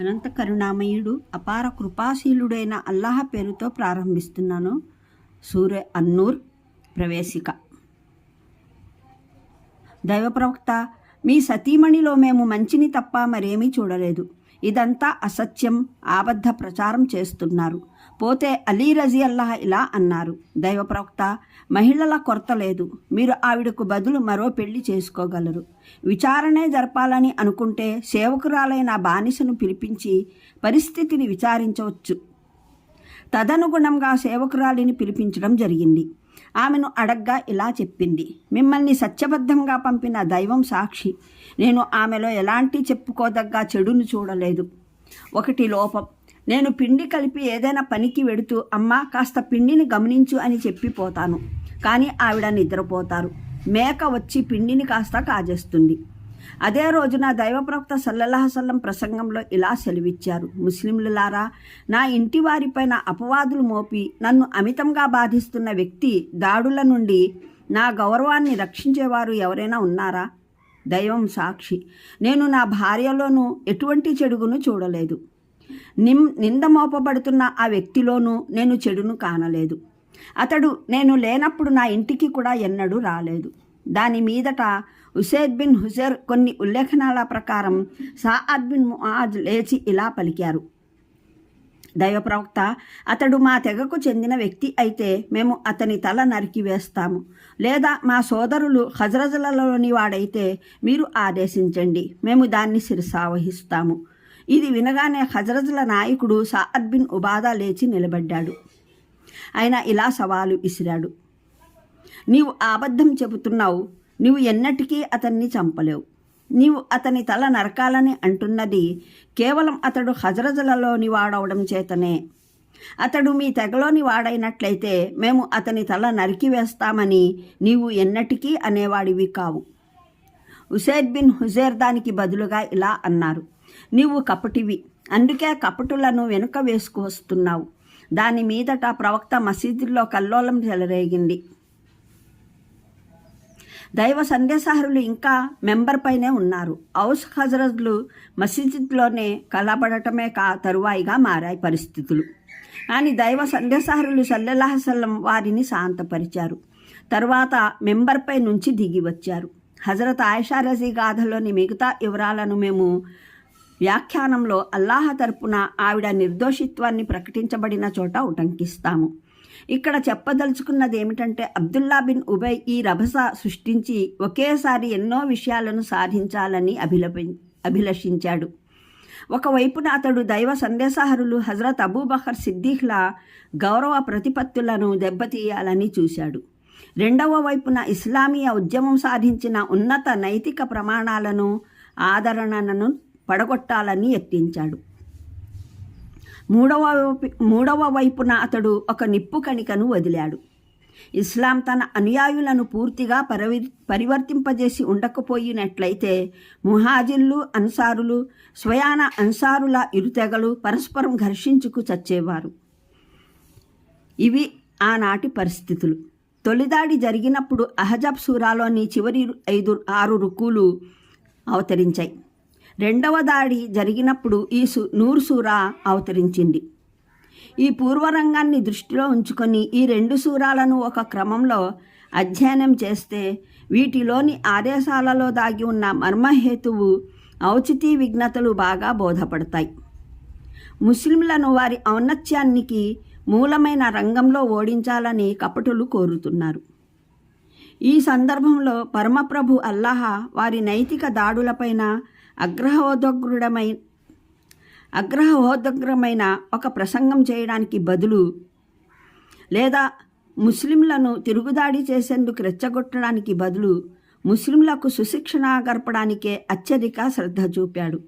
అనంత కరుణామయుడు అపార కృపాశీలుడైన అల్లాహ పేరుతో ప్రారంభిస్తున్నాను. సూర్య అన్నూర్ ప్రవేశిక. దైవ ప్రవక్త మీ సతీమణిలో మేము మంచిని తప్ప మరేమీ చూడలేదు. ఇదంతా అసత్యం ఆబద్ధ ప్రచారం చేస్తున్నారు. పోతే అలీ రజీ అల్లాహ్ ఇలా అన్నారు. దైవ ప్రవక్త మహిళల కొరత లేదు. మీరు ఆవిడకు బదులు మరో పెళ్ళి చేసుకోగలరు. విచారణే జరపాలని అనుకుంటే సేవకురాలైన బానిసను పిలిపించి పరిస్థితిని విచారించవచ్చు. తదనుగుణంగా సేవకురాలిని పిలిపించడం జరిగింది. ఆమెను అడగ్గా ఇలా చెప్పింది. మిమ్మల్ని సత్యబద్ధంగా పంపిన దైవం సాక్షి. నేను ఆమెలో ఎలాంటి చెప్పుకోదగ్గ చెడును చూడలేదు. ఒకటి లోపం. నేను పిండి కలిపి ఏదైనా పనికి వెడుతూ అమ్మ కాస్త పిండిని గమనించు అని చెప్పిపోతాను. కానీ ఆవిడ నిద్రపోతారు. మేక వచ్చి పిండిని కాస్త కాజేస్తుంది. అదే రోజున దైవప్రవక్త సల్లల్లాహసల్లం ప్రసంగంలో ఇలా సెలవిచ్చారు. ముస్లింలులారా నా ఇంటి వారిపైన అపవాదులు మోపి నన్ను అమితంగా బాధిస్తున్న వ్యక్తి దాడుల నుండి నా గౌరవాన్ని రక్షించేవారు ఎవరైనా ఉన్నారా? దైవం సాక్షి. నేను నా భార్యలోనూ ఎటువంటి చెడుగును చూడలేదు. నిం నింద మోపబడుతున్న ఆ వ్యక్తిలోనూ నేను చెడును కానలేదు. అతడు నేను లేనప్పుడు నా ఇంటికి కూడా ఎన్నడూ రాలేదు. దాని మీదట హుసేద్ బిన్ హుసేర్ కొన్ని ఉల్లేఖనాల ప్రకారం సాద్ బిన్ ముఆజ్ లేచి ఇలా పలికారు. దైవ ప్రవక్త అతడు మా తెగకు చెందిన వ్యక్తి అయితే మేము అతని తల నరికివేస్తాము లేదా మా సోదరులు హజరజలలోని వాడైతే మీరు ఆదేశించండి. మేము దాన్ని శిరసావహిస్తాము ఇది వినగానే హజరజుల నాయకుడు సాద్ బిన్ ఉబాదా లేచి నిలబడ్డాడు. ఆయన ఇలా సవాలు విసిరాడు నీవు అబద్ధం చెబుతున్నావు. నీవు ఎన్నటికీ అతన్ని చంపలేవు. నీవు అతని తల నరకాలని అంటున్నది కేవలం అతడు హజరజలలోని వాడవడం చేతనే. అతడు మీ తెగలోని వాడైనట్లయితే మేము అతని తల నరికి వేస్తామని నీవు ఎన్నటికీ అనేవాడివి కావు. ఉసేద్ బిన్ హుజేర్ దానికి బదులుగా ఇలా అన్నారు. నీవు కపటివి అందుకే కపటులను వెనుక వేసుకువస్తున్నావు దాని మీదట ప్రవక్త మసీదుల్లో కల్లోలం చెలరేగింది. దైవ సందేశహరులు ఇంకా మెంబర్ పైనే ఉన్నారు. ఔస్ హజరత్లు మసీదులోనే కలబడటమే కా తరువాయిగా మారాయి పరిస్థితులు. కానీ దైవ సందేశహరులు సల్లెల్లాహసల్లం వారిని శాంతపరిచారు. తరువాత మెంబర్పై నుంచి దిగి వచ్చారు. హజరత్ ఆయిషా రజీ గాథలోని మిగతా వివరాలను మేము వ్యాఖ్యానంలో అల్లాహ తరపున ఆవిడ నిర్దోషిత్వాన్ని ప్రకటించబడిన చోట ఉటంకిస్తాము. ఇక్కడ చెప్పదలుచుకున్నది ఏమిటంటే అబ్దుల్లా బిన్ ఉబై ఈ రభస సృష్టించి ఒకేసారి ఎన్నో విషయాలను సాధించాలని అభిలపి అభిలషించాడు. ఒకవైపున అతడు దైవ సందేశహరులు హజరత్ అబూబకర్ సిద్దిఖ్ల గౌరవ ప్రతిపత్తులను దెబ్బతీయాలని చూశాడు. రెండవ వైపున ఇస్లామీయ ఉద్యమం సాధించిన ఉన్నత నైతిక ప్రమాణాలను ఆదరణను పడగొట్టాలని యత్నించాడు. మూడవ మూడవ వైపున అతడు ఒక నిప్పు కణికను వదిలాడు. ఇస్లాం తన అనుయాయులను పూర్తిగా పరివి పరివర్తింపజేసి ఉండకపోయినట్లయితే ముహాజిన్లు అన్సారులు స్వయాన అన్సారుల ఇరుతెగలు పరస్పరం ఘర్షించుకు చచ్చేవారు. ఇవి ఆనాటి పరిస్థితులు. తొలిదాడి జరిగినప్పుడు అహజబ్ సూరాలోని చివరి ఐదు ఆరు రుకులు అవతరించాయి. రెండవ దాడి జరిగినప్పుడు ఈ సు నూరు అవతరించింది. ఈ పూర్వరంగాన్ని దృష్టిలో ఉంచుకొని ఈ రెండు సూరాలను ఒక క్రమంలో అధ్యయనం చేస్తే వీటిలోని ఆదేశాలలో దాగి ఉన్న మర్మహేతువు ఔచితీ విఘ్నతలు బాగా బోధపడతాయి. ముస్లింలను వారి ఔన్నత్యానికి మూలమైన రంగంలో ఓడించాలని కపటులు కోరుతున్నారు. ఈ సందర్భంలో పరమప్రభు అల్లాహ వారి నైతిక దాడులపైన అగ్రహోదగ్రుడమై అగ్రహోదగ్రమైన ఒక ప్రసంగం చేయడానికి బదులు లేదా ముస్లింలను తిరుగుదాడి చేసేందుకు రెచ్చగొట్టడానికి బదులు ముస్లింలకు సుశిక్షణ గర్పడానికే అత్యధిక శ్రద్ధ చూపాడు.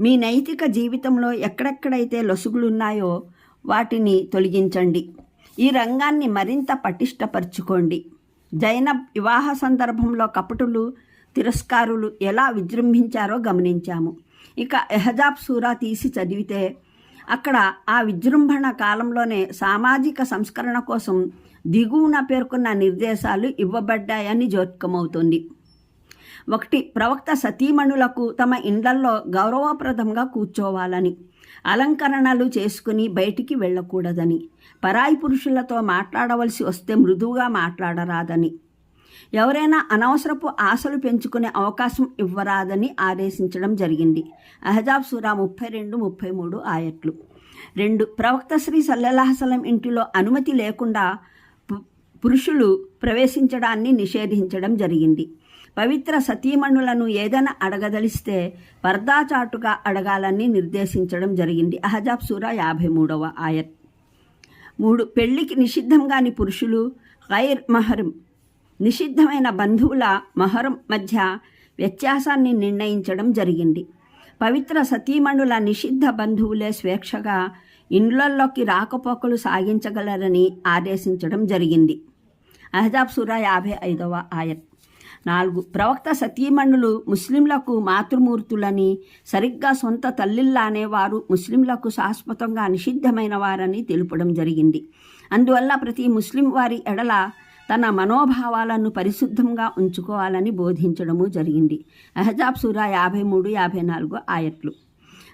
మీ నైతిక జీవితంలో ఎక్కడెక్కడైతే లొసుగులున్నాయో వాటిని తొలగించండి. ఈ రంగాన్ని మరింత పటిష్టపరుచుకోండి. జైన వివాహ సందర్భంలో కపటులు తిరస్కారులు ఎలా విజృంభించారో గమనించాము. ఇక ఎహజాబ్ సూరా తీసి చదివితే అక్కడ ఆ విజృంభణ కాలంలోనే సామాజిక సంస్కరణ కోసం దిగువన పేర్కొన్న నిర్దేశాలు ఇవ్వబడ్డాయని జోత్కమవుతుంది. ఒకటి ప్రవక్త సతీమణులకు తమ ఇండ్లల్లో గౌరవప్రదంగా కూర్చోవాలని అలంకరణలు చేసుకుని బయటికి వెళ్ళకూడదని పరాయి పురుషులతో మాట్లాడవలసి వస్తే మృదువుగా మాట్లాడరాదని ఎవరైనా అనవసరపు ఆశలు పెంచుకునే అవకాశం ఇవ్వరాదని ఆదేశించడం జరిగింది. అహజాబ్ సూరా ముప్పై రెండు ముప్పై మూడు ఆయట్లు. రెండు ప్రవక్త శ్రీ సల్లెల్లాహసలం ఇంటిలో అనుమతి లేకుండా పు- పురుషులు ప్రవేశించడాన్ని నిషేధించడం జరిగింది. పవిత్ర సతీమణులను ఏదైనా అడగదలిస్తే పర్దాచాటుగా అడగాలని నిర్దేశించడం జరిగింది. అహజాబ్ సూరా యాభై మూడవ ఆయత్. మూడు పెళ్ళికి నిషిద్ధం కాని పురుషులు గైర్ మహరం నిషిద్ధమైన బంధువుల మహరం మధ్య వ్యత్యాసాన్ని నిర్ణయించడం జరిగింది. పవిత్ర సతీమణుల నిషిద్ధ బంధువులే స్వేచ్ఛగా ఇండ్లల్లోకి రాకపోకలు సాగించగలరని ఆదేశించడం జరిగింది. అహజాబ్ సురా యాభై ఐదవ ఆయత్. నాలుగు. ప్రవక్త సతీమణులు ముస్లింలకు మాతృమూర్తులని సరిగ్గా సొంత తల్లిల్లానే వారు ముస్లింలకు శాశ్వతంగా నిషిద్ధమైన వారని తెలుపడం జరిగింది. అందువల్ల ప్రతి ముస్లిం వారి ఎడల తన మనోభావాలను పరిశుద్ధంగా ఉంచుకోవాలని బోధించడము జరిగింది. అహజాబ్ సూరా యాభై మూడు యాభై నాలుగు ఆయట్లు.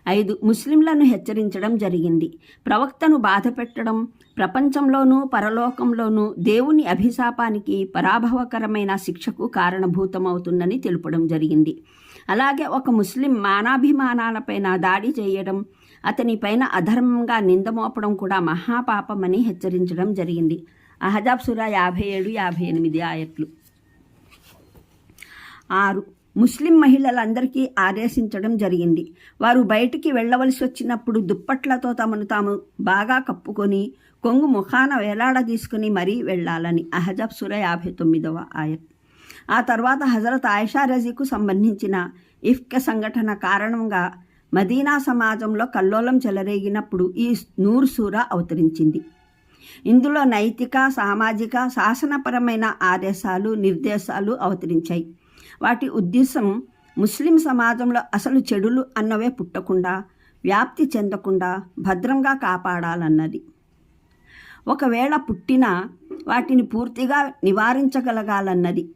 ఐదు ముస్లింలను హెచ్చరించడం జరిగింది. ప్రవక్తను బాధ పెట్టడం ప్రపంచంలోనూ పరలోకంలోనూ దేవుని అభిశాపానికి పరాభవకరమైన శిక్షకు కారణభూతమవుతుందని తెలుపడం జరిగింది. అలాగే ఒక ముస్లిం మానాభిమానాలపైన దాడి చేయడం అతని పైన అధర్మంగా నిందమోపడం కూడా మహాపాపమని హెచ్చరించడం జరిగింది. అహజాబ్ సురా యాభై ఏడు యాభై ఎనిమిది ఆయట్లు. ఆరు. ముస్లిం మహిళలందరికీ ఆదేశించడం జరిగింది. వారు బయటికి వెళ్ళవలసి వచ్చినప్పుడు దుప్పట్లతో తమను తాము బాగా కప్పుకొని కొంగు ముఖాన వేలాడదీసుకుని మరీ వెళ్ళాలని అహజబ్ సుర యాభై తొమ్మిదవ ఆయత్. ఆ తర్వాత హజరత్ ఆయిషా రజీకు సంబంధించిన ఇఫ్క సంఘటన కారణంగా మదీనా సమాజంలో కల్లోలం చెలరేగినప్పుడు ఈ నూరు సూర అవతరించింది. ఇందులో నైతిక సామాజిక శాసనపరమైన ఆదేశాలు నిర్దేశాలు అవతరించాయి. వాటి ఉద్దేశం ముస్లిం సమాజంలో అసలు చెడులు అన్నవే పుట్టకుండా వ్యాప్తి చెందకుండా భద్రంగా కాపాడాలన్నది. ఒకవేళ పుట్టినా వాటిని పూర్తిగా నివారించగలగాలన్నది.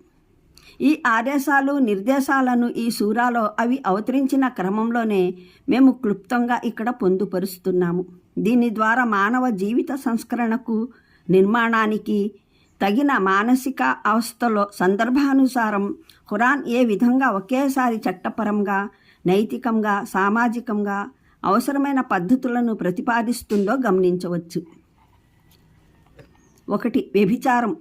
ఈ ఆదేశాలు నిర్దేశాలను ఈ సూరాలో అవి అవతరించిన క్రమంలోనే మేము క్లుప్తంగా ఇక్కడ పొందుపరుస్తున్నాము. దీని ద్వారా మానవ జీవిత సంస్కరణకు నిర్మాణానికి తగిన మానసిక అవస్థలో సందర్భానుసారం ఖురాన్ ఏ విధంగా ఒకేసారి చట్టపరంగా నైతికంగా సామాజికంగా అవసరమైన పద్ధతులను ప్రతిపాదిస్తుందో గమనించవచ్చు. ఒకటి వ్యభిచారం.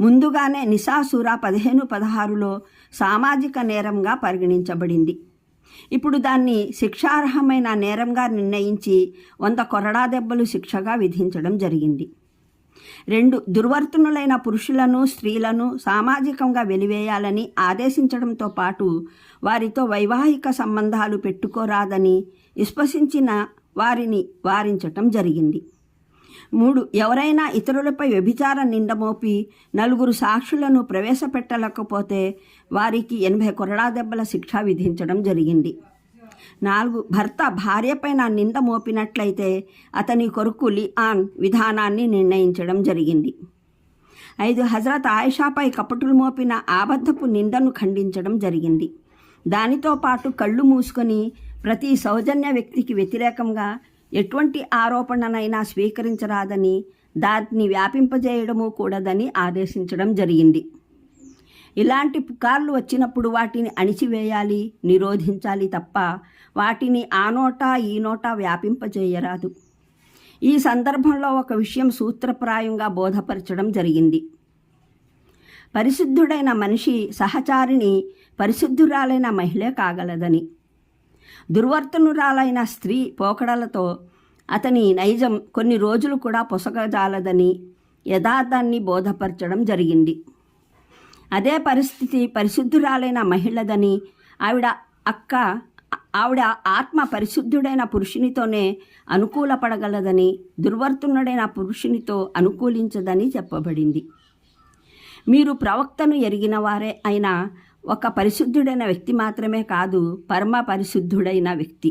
ముందుగానే నిశాసూర పదిహేను పదహారులో సామాజిక నేరంగా పరిగణించబడింది. ఇప్పుడు దాన్ని శిక్షార్హమైన నేరంగా నిర్ణయించి వంద కొరడా దెబ్బలు శిక్షగా విధించడం జరిగింది. రెండు దుర్వర్తనులైన పురుషులను స్త్రీలను సామాజికంగా వెలివేయాలని ఆదేశించడంతో పాటు వారితో వైవాహిక సంబంధాలు పెట్టుకోరాదని విశ్వసించిన వారిని వారించటం జరిగింది. మూడు ఎవరైనా ఇతరులపై వ్యభిచార నిందమోపి నలుగురు సాక్షులను ప్రవేశపెట్టలేకపోతే వారికి ఎనభై కొరడా దెబ్బల శిక్ష విధించడం జరిగింది. నాలుగు భర్త భార్యపైన నింద మోపినట్లయితే అతని కొరకు లిఆన్ విధానాన్ని నిర్ణయించడం జరిగింది. ఐదు హజరత్ ఆయిషాపై కపటులు మోపిన ఆబద్ధపు నిందను ఖండించడం జరిగింది. దానితో పాటు కళ్ళు మూసుకొని ప్రతి సౌజన్య వ్యక్తికి వ్యతిరేకంగా ఎటువంటి ఆరోపణనైనా స్వీకరించరాదని దాన్ని వ్యాపింపజేయడము కూడదని ఆదేశించడం జరిగింది. ఇలాంటి పుకార్లు వచ్చినప్పుడు వాటిని అణిచివేయాలి నిరోధించాలి తప్ప వాటిని ఆ నోటా ఈ నోటా వ్యాపింపజేయరాదు. ఈ సందర్భంలో ఒక విషయం సూత్రప్రాయంగా బోధపరచడం జరిగింది. పరిశుద్ధుడైన మనిషి సహచారిని పరిశుద్ధురాలైన మహిళే కాగలదని. దుర్వర్తనురాలైన స్త్రీ పోకడలతో అతని నైజం కొన్ని రోజులు కూడా పొసగజాలదని యథార్థాన్ని బోధపరచడం జరిగింది. అదే పరిస్థితి పరిశుద్ధురాలైన మహిళదని ఆవిడ అక్క ఆవిడ ఆత్మ పరిశుద్ధుడైన పురుషునితోనే అనుకూలపడగలదని దుర్వర్తనుడైన పురుషునితో అనుకూలించదని చెప్పబడింది. మీరు ప్రవక్తను ఎరిగిన వారే అయినా ఒక పరిశుద్ధుడైన వ్యక్తి మాత్రమే కాదు పరమ పరిశుద్ధుడైన వ్యక్తి.